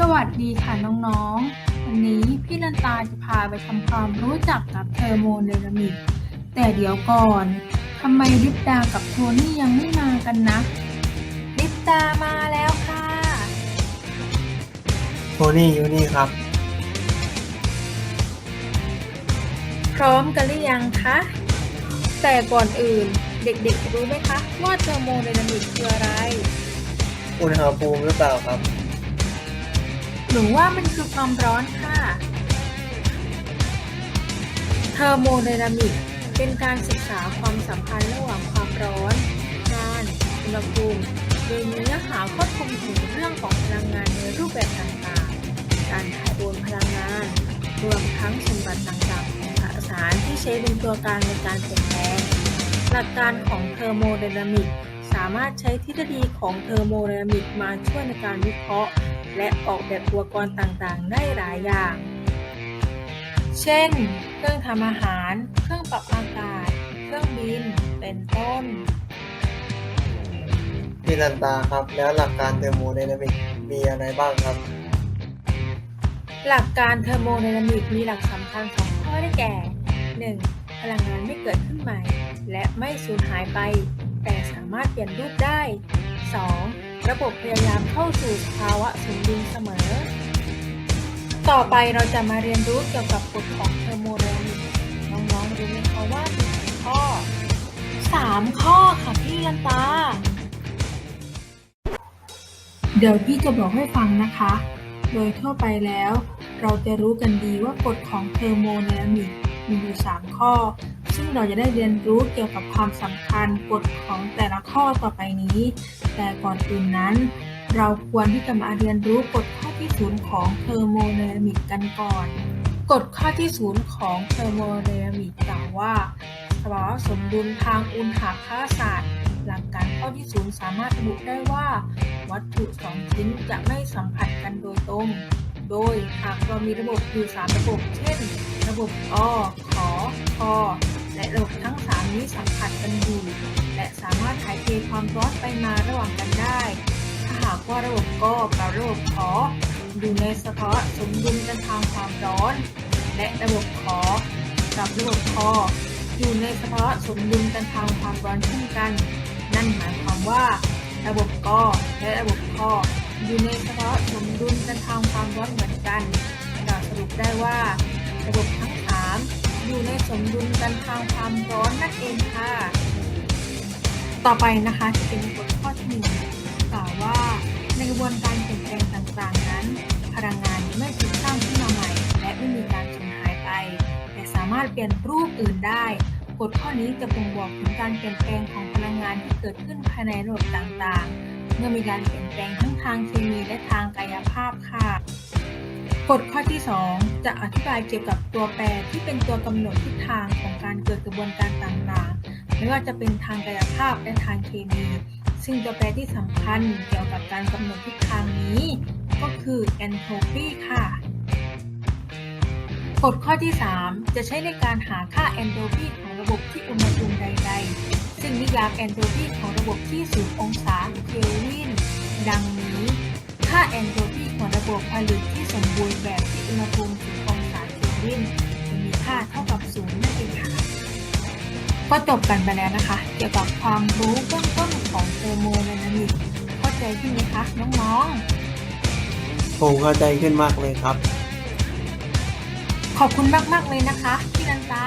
สดีค่ะน้องๆ วันนี้พี่นันตาจะพาไปทำความรู้จักกับเทอร์โมไดนามิก แต่เดี๋ยวก่อน ทำไมลิปดากับโทนี่ยังไม่มากันนะ ลิปดามาแล้วค่ะ โทนี่อยู่นี่ครับ พร้อมกันหรือยังคะ แต่ก่อนอื่นเด็กๆรู้ไหมคะ ว่าเทอร์โมไดนามิกคืออะไร อุณหภูมิหรือเปล่าครับ หรือว่ามันคือความร้อนค่ะ เทอร์โมไดนามิก เป็นการศึกษาความสัมพันธ์ระหว่างความร้อนงานอุณหภูมิ โดยมีเนื้อหาควบคุมถึงเรื่องของพลังงานในรูปแบบต่างๆ การถ่ายโอนพลังงาน รวมทั้งสมบัติต่างๆของสสารที่ใช้เป็นตัวกลางในการเปลี่ยนแปลง หลักการของเทอร์โมไดนามิกามารถใช้ทฤษฎีของเทอร์โมไดนามิกมาช่วยในการวิเคราะห์ และออกแบบอุปกรณ์ต่างๆ ได้หลายอย่าง เช่น เครื่องทำอาหาร เครื่องปรับอากาศ เครื่องบิน เป็นต้นพี่นันตาครับ แล้วหลักการเทอร์โมไดนามิกมีอะไรบ้างครับ หลักการเทอร์โมไดนามิกมีหลักสำคัญสองข้อได้แก่ 1. พลังงานไม่เกิดขึ้นใหม่ และไม่สูญหายไปแต่สามารถเปลี่ยนรูปได้ 2. ระบบพยายามเข้าสู่ภาวะสมดุลเสมอ ต่อไปเราจะมาเรียนรู้เกี่ยวกับกฎของเทอร์โมไดนามิกน้องๆรู้ไหมคะว่ามีกี่ข้อ 3 ข้อค่ะพี่ลันตา เดี๋ยวพี่จะบอกให้ฟังนะคะ โดยทั่วไปแล้ว เราจะรู้กันดีว่ากฎของเทอร์โมไดนามิกมีอยู่ 3 ข้อ ซึ่งเราจะได้เรียนรู้เกี่ยวกับความสำคัญกฎของแต่ละข้อต่อไปนี้ แต่ก่อนอื่นนั้น เราควรที่จะมาเรียนรู้กฎข้อที่ศูนย์ของเทอร์โมไดนามิกกันก่อนกฎข้อที่ศูนย์ของเทอร์โมไดนามิกกล่าวว่าสภาวะสมดุลทางอุณหภาคศาสตร์ หลักการข้อที่ศูนย์สามารถระบุได้ว่า วัตถุสองชิ้นจะไม่สัมผัสกันโดยตรง โดยหากเรามีระบบอยู่สามระบบ เช่น ระบบอขอคอ และระบบทั้งสามนี้สัมผัสกันอยู่และสามารถถ่ายเทความร้อนไปมาระหว่างกันได้ ถ้าหากว่าระบบกกับระบบขออยู่ในสภาวะสมดุลกันทางความร้อน และระบบขอกับระบบคออยู่ในสภาวะสมดุลกันทางความร้อนเช่นกัน นั่นหมายความว่า ระบบกอและระบบคออยู่ในสภาวะสมดุลกันทางความร้อนเหมือนกันเราสรุปได้ว่า ระบบทั้งสาม อยู่ในสมดุลกันทางความร้อนนั่นเองค่ะ ต่อไปนะคะจะเป็นกฎข้อที่หนึ่งกล่าวว่า ในกระบวนการเปลี่ยนแปลงต่างๆนั้น พลังงานไม่ถูกสร้างขึ้นมาใหม่ และไม่มีการสูญหายไป แต่สามารถเปลี่ยนรูปอื่นได้กฎข้อนี้จะบ่งบอกถึงการเปลี่ยนแปลงของพลังงานที่เกิดขึ้นภายในระบบต่างๆ เมื่อมีการเปลี่ยนแปลงทั้งทางเคมีและทางกายภาพค่ะ กฎข้อที่ 2 จะอธิบายเกี่ยวกับตัวแปรที่เป็นตัวกำหนดทิศทางของการเกิดกระบวนการต่างๆ ไม่ว่าจะเป็นทางกายภาพและทางเคมี ซึ่งตัวแปรที่สำคัญเกี่ยวกับการกำหนดทิศทางนี้ ก็คือแอนโทรปีค่ะ กฎข้อที่ 3 จะใช้ในการหาค่าแอนโทรปีของระบบที่อุณหภูมิใด ๆ ซึ่งนิยามแอนโทรปีของระบบที่0องศาเคล ของระบบผลิตที่สมบูรณ์แบบที่อุณหภูมิ0องศาเคลวินจะมีค่าเท่ากับ0นั่นเองค่ะก็จบกันไปแล้วนะคะ เกี่ยวกับความรู้เบื้องต้นของเทอร์โมไดนามิกเข้าใจขึ้นไหมคะน้องๆผมเข้าใจขึ้นมากเลยครับ ขอบคุณมากๆเลยนะคะพี่นันตา